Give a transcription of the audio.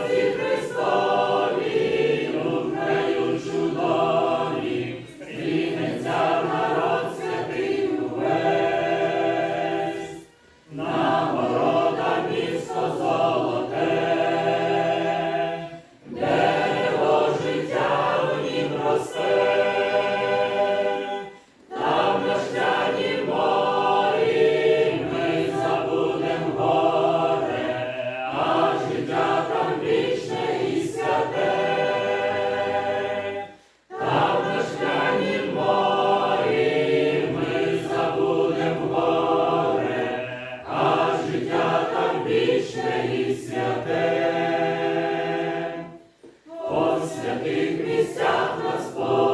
Holy Christ. вічне і святе, по святих місцях Господь.